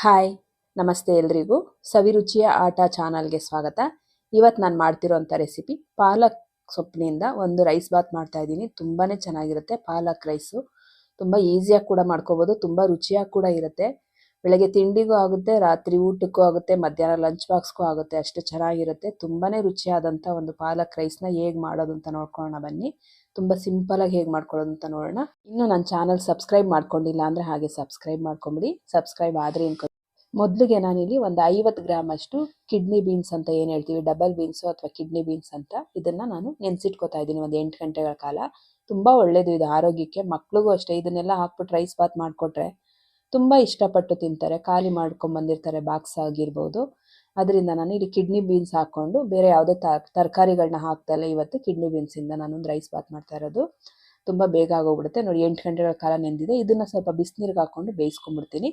Hi, ನಮಸ್ತೆ ಎಲ್ರಿಗೂ. ಸವಿರುಚಿಯ ಆಟ ಚಾನಲ್ಗೆ ಸ್ವಾಗತ. ಇವತ್ತು ನಾನು ಮಾಡ್ತಿರೋಂಥ ರೆಸಿಪಿ ಪಾಲಕ್ ಸೊಪ್ಪಿನಿಂದ ಒಂದು ರೈಸ್ ಬಾತ್ ಮಾಡ್ತಾ ಇದ್ದೀನಿ. ತುಂಬಾ ಚೆನ್ನಾಗಿರುತ್ತೆ ಪಾಲಕ್ ರೈಸು. ತುಂಬ ಈಸಿಯಾಗಿ ಕೂಡ ಮಾಡ್ಕೋಬೋದು, ತುಂಬ ರುಚಿಯಾಗಿ ಕೂಡ ಇರುತ್ತೆ. ಬೆಳಗ್ಗೆ ತಿಂಡಿಗೂ ಆಗುತ್ತೆ, ರಾತ್ರಿ ಊಟಕ್ಕೂ ಆಗುತ್ತೆ, ಮಧ್ಯಾಹ್ನ ಲಂಚ್ ಬಾಕ್ಸ್ಗೂ ಆಗುತ್ತೆ. ಅಷ್ಟು ಚೆನ್ನಾಗಿರುತ್ತೆ. ತುಂಬಾ ರುಚಿಯಾದಂಥ ಒಂದು ಪಾಲಕ್ ರೈಸ್ನ ಹೇಗೆ ಮಾಡೋದು ಅಂತ ನೋಡ್ಕೊಳ್ಳೋಣ ಬನ್ನಿ. ತುಂಬ ಸಿಂಪಲಾಗಿ ಹೇಗೆ ಮಾಡ್ಕೊಳ್ಳೋದು ಅಂತ ನೋಡೋಣ. ಇನ್ನು ನನ್ನ ಚಾನಲ್ ಸಬ್ಸ್ಕ್ರೈಬ್ ಮಾಡ್ಕೊಂಡಿಲ್ಲ ಅಂದರೆ ಹಾಗೆ ಸಬ್ಸ್ಕ್ರೈಬ್ ಮಾಡ್ಕೊಂಬಿಡಿ. ಸಬ್ಸ್ಕ್ರೈಬ್ ಆದರೆ ಇನ್ಕೊ ಮೊದಲಿಗೆ ನಾನಿಲ್ಲಿ ಒಂದು ಐವತ್ತು ಗ್ರಾಮ್ ಅಷ್ಟು ಕಿಡ್ನಿ ಬೀನ್ಸ್ ಅಂತ ಏನು ಹೇಳ್ತೀವಿ? ಡಬಲ್ ಬೀನ್ಸು ಅಥವಾ ಕಿಡ್ನಿ ಬೀನ್ಸ್ ಅಂತ. ಇದನ್ನು ನಾನು ನೆನೆಸಿಟ್ಕೋತಾ ಇದ್ದೀನಿ ಒಂದು ಎಂಟು ಗಂಟೆಗಳ ಕಾಲ. ತುಂಬ ಒಳ್ಳೆಯದು ಇದು ಆರೋಗ್ಯಕ್ಕೆ. ಮಕ್ಳಿಗೂ ಅಷ್ಟೇ. ಇದನ್ನೆಲ್ಲ ಹಾಕ್ಬಿಟ್ಟು ರೈಸ್ ಬಾತ್ ಮಾಡಿಕೊಟ್ರೆ ತುಂಬ ಇಷ್ಟಪಟ್ಟು ತಿಂತಾರೆ, ಖಾಲಿ ಮಾಡ್ಕೊಂಬಂದಿರ್ತಾರೆ ಬಾಕ್ಸ್ ಆಗಿರ್ಬೋದು. ಅದರಿಂದ ನಾನು ಇಲ್ಲಿ ಕಿಡ್ನಿ ಬೀನ್ಸ್ ಹಾಕ್ಕೊಂಡು, ಬೇರೆ ಯಾವುದೇ ತರಕಾರಿಗಳನ್ನ ಹಾಕ್ತಲ್ಲ ಇವತ್ತು ಕಿಡ್ನಿ ಬೀನ್ಸಿಂದ ನಾನೊಂದು ರೈಸ್ ಬಾತ್ ಮಾಡ್ತಾ ಇರೋದು. ತುಂಬ ಬೇಗ ಆಗೋಗ್ಬಿಡುತ್ತೆ. ನೋಡಿ, ಎಂಟು ಗಂಟೆಗಳ ಕಾಲ ನೆಂದಿದೆ. ಇದನ್ನು ಸ್ವಲ್ಪ ಬಿಸಿನೀರಿಗೆ ಹಾಕ್ಕೊಂಡು ಬೇಯಿಸ್ಕೊಂಡ್ಬಿಡ್ತೀನಿ.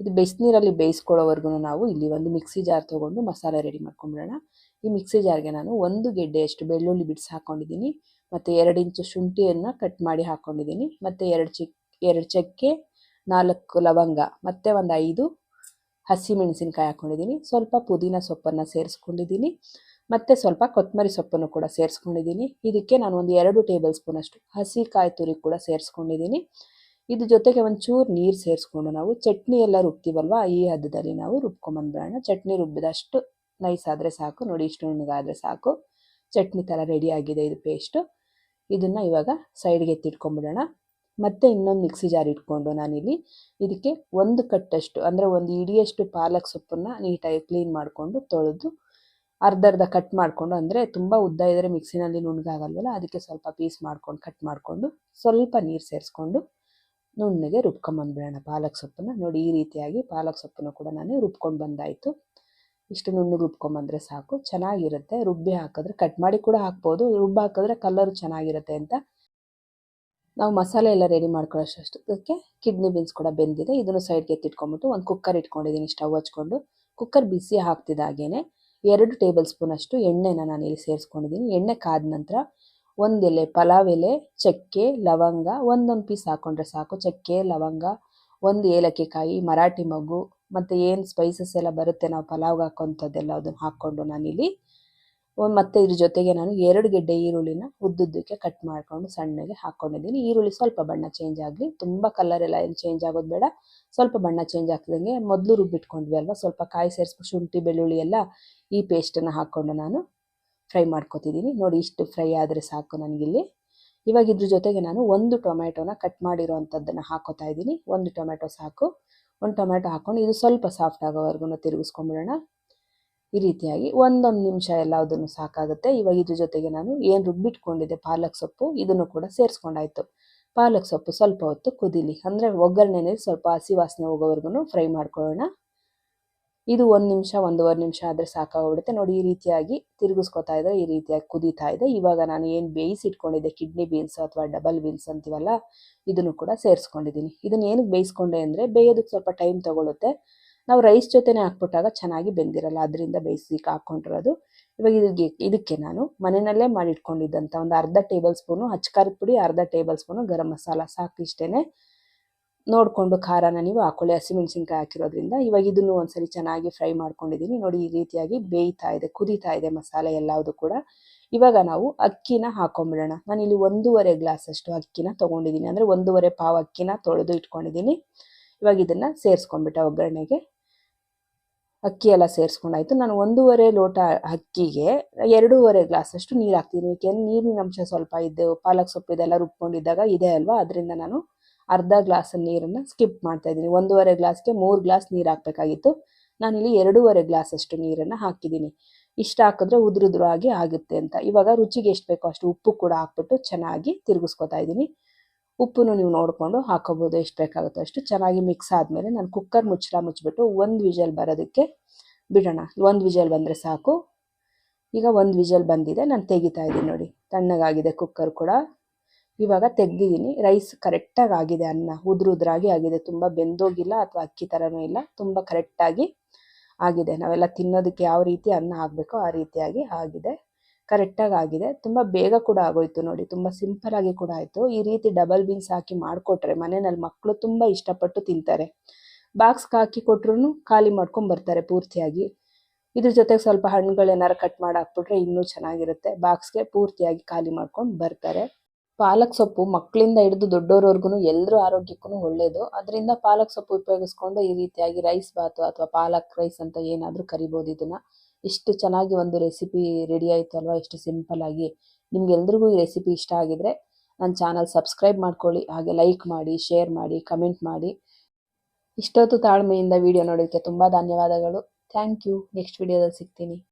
ಇದು ಬಿಸಿನೀರಲ್ಲಿ ಬೇಯಿಸ್ಕೊಳ್ಳೋವರೆಗೂ ನಾವು ಇಲ್ಲಿ ಒಂದು ಮಿಕ್ಸಿ ಜಾರ್ ತೊಗೊಂಡು ಮಸಾಲೆ ರೆಡಿ ಮಾಡ್ಕೊಂಡ್ಬಿಡೋಣ. ಈ ಮಿಕ್ಸಿ ಜಾರ್ಗೆ ನಾನು ಒಂದು ಗೆಡ್ಡೆಯಷ್ಟು ಬೆಳ್ಳುಳ್ಳಿ ಬಿಡಿಸಿ ಹಾಕ್ಕೊಂಡಿದ್ದೀನಿ ಮತ್ತು ಎರಡು ಇಂಚು ಶುಂಠಿಯನ್ನು ಕಟ್ ಮಾಡಿ ಹಾಕ್ಕೊಂಡಿದ್ದೀನಿ ಮತ್ತು ಎರಡು ಚಿಕ್, ಎರಡು ಚಕ್ಕೆ ನಾಲ್ಕು ಲವಂಗ, ಮತ್ತು ಒಂದು ಐದು ಹಸಿ ಮೆಣಸಿನ್ಕಾಯಿ ಹಾಕ್ಕೊಂಡಿದ್ದೀನಿ ಸ್ವಲ್ಪ ಪುದೀನ ಸೊಪ್ಪನ್ನು ಸೇರಿಸ್ಕೊಂಡಿದ್ದೀನಿ ಮತ್ತು ಸ್ವಲ್ಪ ಕೊತ್ತಂಬರಿ ಸೊಪ್ಪನ್ನು ಕೂಡ ಸೇರಿಸ್ಕೊಂಡಿದ್ದೀನಿ ಇದಕ್ಕೆ ನಾನು ಒಂದು ಎರಡು ಟೇಬಲ್ ಸ್ಪೂನಷ್ಟು ಹಸಿ ಕಾಯಿ ತುರಿ ಕೂಡ ಸೇರಿಸ್ಕೊಂಡಿದ್ದೀನಿ ಇದ್ರ ಜೊತೆಗೆ ಒಂದು ಚೂರು ನೀರು ಸೇರಿಸ್ಕೊಂಡು ನಾವು ಚಟ್ನಿ ಎಲ್ಲ ರುಬ್ತೀವಲ್ವ, ಈ ಹದ್ದದಲ್ಲಿ ನಾವು ರುಬ್ಕೊಂಬಂದ್ಬಿಡೋಣ ಚಟ್ನಿ ರುಬ್ಬಿದಷ್ಟು ನೈಸ್ ಆದರೆ ಸಾಕು, ನೋಡಿ ಇಷ್ಟು ನುಣ್ಣಗಾದರೆ ಸಾಕು. ಚಟ್ನಿ ಥರ ರೆಡಿ ಆಗಿದೆ ಇದು ಪೇಸ್ಟು ಇದನ್ನು ಇವಾಗ ಸೈಡ್ಗೆ ಎತ್ತಿಟ್ಕೊಂಬಿಡೋಣ ಮತ್ತೆ ಇನ್ನೊಂದು ಮಿಕ್ಸಿ ಜಾರ್ ಇಟ್ಕೊಂಡು ನಾನಿಲ್ಲಿ ಇದಕ್ಕೆ ಒಂದು ಕಟ್ಟಷ್ಟು, ಅಂದರೆ ಒಂದು ಇಡಿಯಷ್ಟು ಪಾಲಕ್ ಸೊಪ್ಪನ್ನು ನೀಟಾಗಿ ಕ್ಲೀನ್ ಮಾಡಿಕೊಂಡು ತೊಳೆದು ಅರ್ಧ ಅರ್ಧ ಕಟ್ ಮಾಡಿಕೊಂಡು, ಅಂದರೆ ತುಂಬ ಉದ್ದ ಇದ್ದರೆ ಮಿಕ್ಸಿನಲ್ಲಿ ನುಣ್ಣಗಾಗಲ್ವಲ್ಲ, ಅದಕ್ಕೆ ಸ್ವಲ್ಪ ಪೀಸ್ ಮಾಡ್ಕೊಂಡು ಕಟ್ ಮಾಡಿಕೊಂಡು ಸ್ವಲ್ಪ ನೀರು ಸೇರಿಸ್ಕೊಂಡು ನುಣ್ಣಗೆ ರುಬ್ಕೊಂಬಂದ್ಬಿಡೋಣ ಪಾಲಕ್ ಸೊಪ್ಪನ್ನು. ನೋಡಿ, ಈ ರೀತಿಯಾಗಿ ಪಾಲಕ್ ಸೊಪ್ಪನ್ನು ಕೂಡ ನಾನು ರುಬ್ಕೊಂಡು ಬಂದಾಯಿತು. ಇಷ್ಟು ನುಣ್ಣಗೆ ರುಬ್ಕೊಂಬಂದರೆ ಸಾಕು. ಚೆನ್ನಾಗಿರುತ್ತೆ. ರುಬ್ಬಿ ಹಾಕಿದ್ರೆ ಕಟ್ ಮಾಡಿ ಕೂಡ ಹಾಕ್ಬೋದು. ರುಬ್ಬಿ ಹಾಕಿದ್ರೆ ಕಲರ್ ಚೆನ್ನಾಗಿರುತ್ತೆ ಅಂತ ನಾವು ಮಸಾಲೆ ಎಲ್ಲ ರೆಡಿ ಮಾಡ್ಕೊಳ್ಳೋಷ್ಟಕ್ಕೆ ಕಿಡ್ನಿ ಬೀನ್ಸ್ ಕೂಡ ಬೆಂದಿದೆ. ಇದನ್ನು ಸೈಡ್ಗೆ ಎತ್ತಿಟ್ಕೊಂಡ್ಬಿಟ್ಟು ಒಂದು ಕುಕ್ಕರ್ ಇಟ್ಕೊಂಡಿದ್ದೀನಿ ಸ್ಟವ್ ಹಚ್ಕೊಂಡು. ಕುಕ್ಕರ್ ಬಿಸಿ ಹಾಕ್ತಿದ್ದಾಗೇನೆ ಎರಡು ಟೇಬಲ್ ಸ್ಪೂನ್ ಅಷ್ಟು ಎಣ್ಣೆನ ನಾನು ಇಲ್ಲಿ ಸೇರಿಸ್ಕೊಂಡಿದ್ದೀನಿ ಎಣ್ಣೆ ಕಾದ ನಂತರ ಒಂದು ಎಲೆ, ಪಲಾವ್ ಎಲೆ, ಚಕ್ಕೆ, ಲವಂಗ ಒಂದೊಂದು ಪೀಸ್ ಹಾಕ್ಕೊಂಡ್ರೆ ಸಾಕು. ಚಕ್ಕೆ, ಲವಂಗ, ಒಂದು ಏಲಕ್ಕಿ ಕಾಯಿ ಮರಾಠಿ ಮಗು, ಮತ್ತು ಏನು ಸ್ಪೈಸಸ್ ಎಲ್ಲ ಬರುತ್ತೆ ನಾವು ಪಲಾವ್ಗೆ ಹಾಕೋಂಥದ್ದೆಲ್ಲ ಅದನ್ನು ಹಾಕ್ಕೊಂಡು ನಾನಿಲ್ಲಿ ಮತ್ತು ಇದ್ರ ಜೊತೆಗೆ ನಾನು ಎರಡು ಗೆಡ್ಡೆ ಈರುಳ್ಳಿನ ಉದ್ದುದ್ದಕ್ಕೆ ಕಟ್ ಮಾಡಿಕೊಂಡು ಸಣ್ಣಗೆ ಹಾಕ್ಕೊಂಡಿದ್ದೀನಿ ಈರುಳ್ಳಿ ಸ್ವಲ್ಪ ಬಣ್ಣ ಚೇಂಜ್ ಆಗಲಿ. ತುಂಬ ಕಲರ್ ಎಲ್ಲ ಏನು ಚೇಂಜ್ ಆಗೋದು ಬೇಡ. ಸ್ವಲ್ಪ ಬಣ್ಣ ಚೇಂಜ್ ಆಗ್ತದಂಗೆ ಮೊದಲು ರುಬ್ಬಿಟ್ಕೊಂಡ್ವಿ ಅಲ್ವಾ? ಸ್ವಲ್ಪ ಕಾಯಿ ಸೇರಿಸ್ಬಿಟ್ಟು ಶುಂಠಿ, ಬೆಳ್ಳುಳ್ಳಿ ಎಲ್ಲ ಈ ಪೇಸ್ಟನ್ನು ಹಾಕ್ಕೊಂಡು ನಾನು ಫ್ರೈ ಮಾಡ್ಕೊತಿದ್ದೀನಿ. ನೋಡಿ ಇಷ್ಟು ಫ್ರೈ ಆದರೆ ಸಾಕು ನನಗಿಲ್ಲಿ. ಇವಾಗ ಇದ್ರ ಜೊತೆಗೆ ನಾನು ಒಂದು ಟೊಮ್ಯಾಟೊನ ಕಟ್ ಮಾಡಿರೋ ಅಂಥದ್ದನ್ನು ಹಾಕೋತಾ ಇದ್ದೀನಿ. ಒಂದು ಟೊಮ್ಯಾಟೊ ಸಾಕು. ಒಂದು ಟೊಮ್ಯಾಟೊ ಹಾಕ್ಕೊಂಡು ಇದು ಸ್ವಲ್ಪ ಸಾಫ್ಟ್ ಆಗೋವರೆಗೂ ತಿರುಗಿಸ್ಕೊಂಬಿಡೋಣ. ಈ ರೀತಿಯಾಗಿ ಒಂದೊಂದು ನಿಮಿಷ ಎಲ್ಲದನ್ನು ಸಾಕಾಗುತ್ತೆ. ಇವಾಗ ಇದ್ರ ಜೊತೆಗೆ ನಾನು ಏನು ರುಬ್ಬಿಟ್ಕೊಂಡಿದ್ದೆ ಪಾಲಕ್ ಸೊಪ್ಪು. ಇದನ್ನು ಕೂಡ ಸೇರಿಸ್ಕೊಂಡಾಯ್ತು. ಪಾಲಕ್ ಸೊಪ್ಪು ಸ್ವಲ್ಪ ಹೊತ್ತು ಕುದೀಲಿ. ಅಂದರೆ ಒಗ್ಗರಣೆನೇ ಸ್ವಲ್ಪ ಹಸಿ ವಾಸನೆ ಹೋಗೋವರೆಗೂ ಫ್ರೈ ಮಾಡ್ಕೊಳ್ಳೋಣ. ಇದು ಒಂದು ನಿಮಿಷ, ಒಂದೂವರೆ ನಿಮಿಷ ಆದರೆ ಸಾಕಾಗ್ಬಿಡುತ್ತೆ. ನೋಡಿ, ಈ ರೀತಿಯಾಗಿ ತಿರುಗಿಸ್ಕೊತಾ ಇದ್ದರೆ ಈ ರೀತಿಯಾಗಿ ಕುದೀತಾ ಇದೆ. ಇವಾಗ ನಾನು ಏನು ಬೇಯಿಸಿಟ್ಕೊಂಡಿದ್ದೆ ಕಿಡ್ನಿ ಬೀನ್ಸ್ ಅಥವಾ ಡಬಲ್ ಬೀನ್ಸ್ ಅಂತೀವಲ್ಲ, ಇದನ್ನು ಕೂಡ ಸೇರಿಸ್ಕೊಂಡಿದ್ದೀನಿ. ಇದನ್ನು ಏನಕ್ಕೆ ಬೇಯಿಸ್ಕೊಂಡೆ ಅಂದರೆ, ಬೇಯೋದಕ್ಕೆ ಸ್ವಲ್ಪ ಟೈಮ್ ತೊಗೊಳುತ್ತೆ. ನಾವು ರೈಸ್ ಜೊತೆನೇ ಹಾಕ್ಬಿಟ್ಟಾಗ ಚೆನ್ನಾಗಿ ಬೆಂದಿರಲ್ಲ, ಅದರಿಂದ ಬೇಯಿಸಿಕ್ಕೆ ಹಾಕ್ಕೊಂಡಿರೋದು ಇವಾಗ ಇದಕ್ಕೆ ಇದಕ್ಕೆ ನಾನು ಮನೆಯಲ್ಲೇ ಮಾಡಿಟ್ಕೊಂಡಿದ್ದಂಥ ಒಂದು ಅರ್ಧ ಟೇಬಲ್ ಸ್ಪೂನು ಹಚ್ಕಾರದ ಪುಡಿ, ಅರ್ಧ ಟೇಬಲ್ ಸ್ಪೂನು ಗರಂ ಮಸಾಲ ಸಾಕು ಇಷ್ಟೇ ನೋಡಿಕೊಂಡು ಖಾರನ ನೀವು ಹಾಕೊಳ್ಳಿ, ಹಸಿಮೆಣ್ಸಿನ್ಕಾಯಿ ಹಾಕಿರೋದ್ರಿಂದ. ಇವಾಗ ಇದನ್ನು ಒಂದ್ಸರಿ ಚೆನ್ನಾಗಿ ಫ್ರೈ ಮಾಡ್ಕೊಂಡಿದ್ದೀನಿ. ನೋಡಿ, ಈ ರೀತಿಯಾಗಿ ಬೇಯ್ತಾ ಇದೆ, ಕುದೀತಾ ಇದೆ ಮಸಾಲೆ ಎಲ್ಲವುದು ಕೂಡ. ಇವಾಗ ನಾವು ಅಕ್ಕಿನ ಹಾಕೊಂಡ್ಬಿಡೋಣ ನಾನು ಇಲ್ಲಿ ಒಂದೂವರೆ ಗ್ಲಾಸ್ ಅಷ್ಟು ಅಕ್ಕಿನ ತೊಗೊಂಡಿದ್ದೀನಿ. ಅಂದರೆ ಒಂದೂವರೆ ಪಾವು ಅಕ್ಕಿನ ತೊಳೆದು ಇಟ್ಕೊಂಡಿದ್ದೀನಿ. ಇವಾಗ ಇದನ್ನು ಸೇರಿಸ್ಕೊಂಡ್ಬಿಟ್ಟೆ ಒಗ್ಗರಣೆಗೆ ಅಕ್ಕಿ ಎಲ್ಲ ಸೇರಿಸ್ಕೊಂಡಾಯ್ತು. ನಾನು ಒಂದೂವರೆ ಲೋಟ ಅಕ್ಕಿಗೆ ಎರಡೂವರೆ ಗ್ಲಾಸ್ ಅಷ್ಟು ನೀರು ಹಾಕ್ತೀನಿ ಏಕೆಂದ್ರೆ ನೀರಿನ ಅಂಶ ಸ್ವಲ್ಪ ಇದ್ದು ಪಾಲಕ್ ಸೊಪ್ಪು ಇದೆಲ್ಲ ರುಬ್ಕೊಂಡಿದ್ದಾಗ ಇದೆ ಅಲ್ವಾ? ಅದರಿಂದ ನಾನು ಅರ್ಧ ಗ್ಲಾಸ್ ನೀರನ್ನು ಸ್ಕಿಪ್ ಮಾಡ್ತಾ ಇದ್ದೀನಿ. ಒಂದೂವರೆ ಗ್ಲಾಸ್ಗೆ ಮೂರು ಗ್ಲಾಸ್ ನೀರು ಹಾಕಬೇಕಾಗಿತ್ತು. ನಾನಿಲ್ಲಿ ಎರಡೂವರೆ ಗ್ಲಾಸ್ ಅಷ್ಟು ನೀರನ್ನು ಹಾಕಿದ್ದೀನಿ. ಇಷ್ಟು ಹಾಕಿದ್ರೆ ಉದುರುದ್ರು ಆಗಿ ಆಗುತ್ತೆ ಅಂತ. ಇವಾಗ ರುಚಿಗೆ ಎಷ್ಟು ಬೇಕೋ ಅಷ್ಟು ಉಪ್ಪು ಕೂಡ ಹಾಕ್ಬಿಟ್ಟು ಚೆನ್ನಾಗಿ ತಿರುಗಿಸ್ಕೊತಾ ಇದ್ದೀನಿ. ಉಪ್ಪನ್ನು ನೀವು ನೋಡಿಕೊಂಡು ಹಾಕೋಬೋದು, ಎಷ್ಟು ಬೇಕಾಗುತ್ತೋ ಅಷ್ಟು. ಚೆನ್ನಾಗಿ ಮಿಕ್ಸ್ ಆದಮೇಲೆ ನಾನು ಕುಕ್ಕರ್ ಮುಚ್ಚಳ ಮುಚ್ಚಿಬಿಟ್ಟು ಒಂದು ವಿಜಲ್ ಬರೋದಕ್ಕೆ ಬಿಡೋಣ. ಒಂದು ವಿಜಲ್ ಬಂದರೆ ಸಾಕು. ಈಗ ಒಂದು ವಿಜಲ್ ಬಂದಿದೆ, ನಾನು ತೆಗಿತಾ ಇದ್ದೀನಿ ನೋಡಿ. ತಣ್ಣಗಾಗಿದೆ ಕುಕ್ಕರ್ ಕೂಡ. ಇವಾಗ ತೆಗ್ದಿದ್ದೀನಿ. ರೈಸ್ ಕರೆಕ್ಟಾಗಿ ಆಗಿದೆ, ಅನ್ನ. ಉದ್ರ ಉದ್ರಾಗಿ ಆಗಿದೆ. ತುಂಬ ಬೆಂದೋಗಿಲ್ಲ ಅಥವಾ ಅಕ್ಕಿ ಥರನೂ ಇಲ್ಲ. ತುಂಬ ಕರೆಕ್ಟಾಗಿ ಆಗಿದೆ. ನಾವೆಲ್ಲ ತಿನ್ನೋದಕ್ಕೆ ಯಾವ ರೀತಿ ಅನ್ನ ಆಗಬೇಕೋ ಆ ರೀತಿಯಾಗಿ ಆಗಿದೆ. ಕರೆಕ್ಟಾಗಿ ಆಗಿದೆ. ತುಂಬ ಬೇಗ ಕೂಡ ಆಗೋಯ್ತು ನೋಡಿ. ತುಂಬ ಆಗಿ ಕೂಡ ಆಯಿತು. ಈ ರೀತಿ ಡಬಲ್ ಬೀನ್ಸ್ ಹಾಕಿ ಮಾಡಿಕೊಟ್ರೆ ಮನೆಯಲ್ಲಿ ಮಕ್ಕಳು ತುಂಬ ಇಷ್ಟಪಟ್ಟು ತಿಂತಾರೆ. ಬಾಕ್ಸ್ಗೆ ಹಾಕಿ ಕೊಟ್ರು ಖಾಲಿ ಮಾಡ್ಕೊಂಡು ಬರ್ತಾರೆ ಪೂರ್ತಿಯಾಗಿ. ಇದ್ರ ಜೊತೆಗೆ ಸ್ವಲ್ಪ ಹಣ್ಣುಗಳೇನಾರು ಕಟ್ ಮಾಡಿ ಹಾಕ್ಬಿಟ್ರೆ ಇನ್ನೂ ಚೆನ್ನಾಗಿರುತ್ತೆ. ಬಾಕ್ಸ್ಗೆ ಪೂರ್ತಿಯಾಗಿ ಖಾಲಿ ಮಾಡ್ಕೊಂಡು ಬರ್ತಾರೆ. ಪಾಲಕ್ ಸೊಪ್ಪು ಮಕ್ಕಳಿಂದ ಹಿಡಿದು ದೊಡ್ಡೋರ್ವರ್ಗು ಎಲ್ಲರೂ ಆರೋಗ್ಯಕ್ಕೂ ಒಳ್ಳೆಯದು ಅದರಿಂದ ಪಾಲಕ್ ಸೊಪ್ಪು ಉಪಯೋಗಿಸ್ಕೊಂಡು ಈ ರೀತಿಯಾಗಿ ರೈಸ್ ಬಾತು ಅಥವಾ ಪಾಲಕ್ ರೈಸ್ ಅಂತ ಏನಾದರೂ ಕರಿಬೋದು ಇದನ್ನ. ಇಷ್ಟು ಚೆನ್ನಾಗಿ ಒಂದು ರೆಸಿಪಿ ರೆಡಿ ಆಯಿತು ಅಲ್ವಾ? ಇಷ್ಟು ಆಗಿ. ನಿಮ್ಗೆಲ್ರಿಗೂ ಈ ರೆಸಿಪಿ ಇಷ್ಟ ಆಗಿದ್ರೆ ನನ್ನ ಚಾನಲ್ ಸಬ್ಸ್ಕ್ರೈಬ್ ಮಾಡ್ಕೊಳ್ಳಿ, ಹಾಗೆ ಲೈಕ್ ಮಾಡಿ, ಶೇರ್ ಮಾಡಿ, ಕಮೆಂಟ್ ಮಾಡಿ. ಇಷ್ಟೊತ್ತು ತಾಳ್ಮೆಯಿಂದ ವಿಡಿಯೋ ನೋಡೋಕ್ಕೆ ತುಂಬ ಧನ್ಯವಾದಗಳು. Thank you. ನೆಕ್ಸ್ಟ್ ವಿಡಿಯೋದಲ್ಲಿ ಸಿಗ್ತೀನಿ.